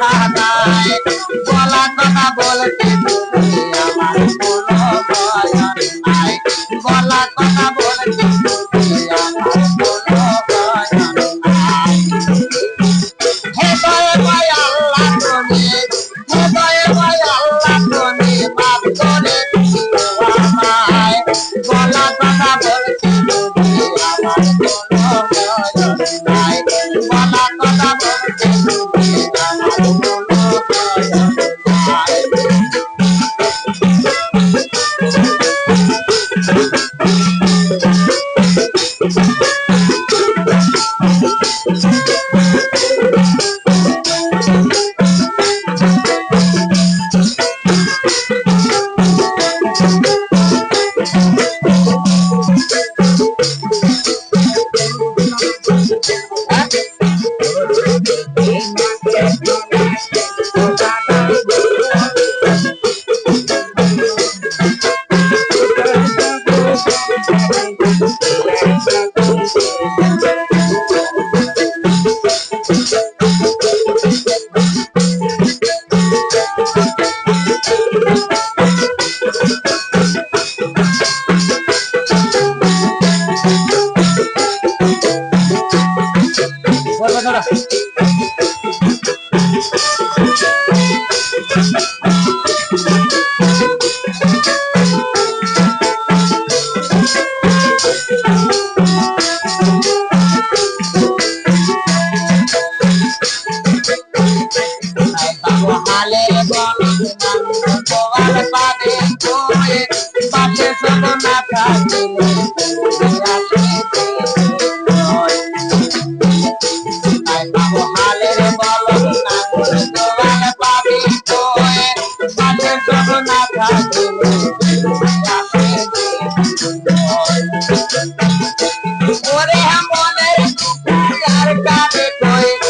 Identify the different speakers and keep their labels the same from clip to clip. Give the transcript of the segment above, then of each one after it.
Speaker 1: বাধায় কথা বলতে গালে গলতে তো আর পাবে তোরে পাশে শোনো না থাকিলে ওরে হ্যাঁ, মনের আর কানে কয়ে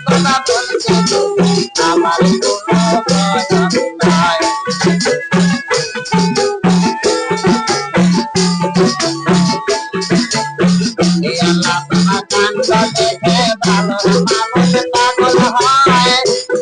Speaker 1: কথা বলতে যদি আমার কোনো ভজন নাই আল্লাহ তোমার কাণ্ড দেখে ভালো মানুষ পাগল হয়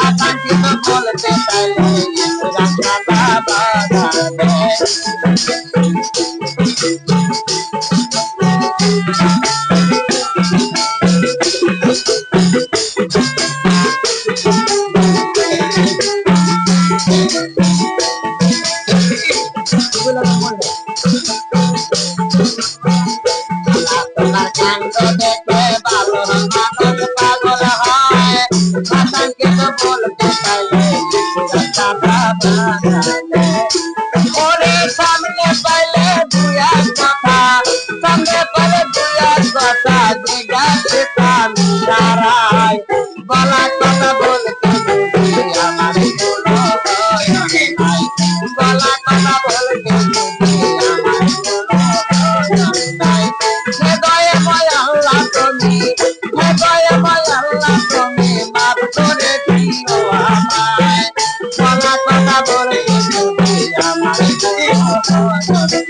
Speaker 1: আকাঙ্ক্ষিত বলতে চাইলে রাস্তা বাবা যাবে আপনার কাণ্ড দেখে ভালো মানুষ পাগল হয় বলতে বাবা ওরে সামনে পাইলে কথা বলতে বলতে কোনো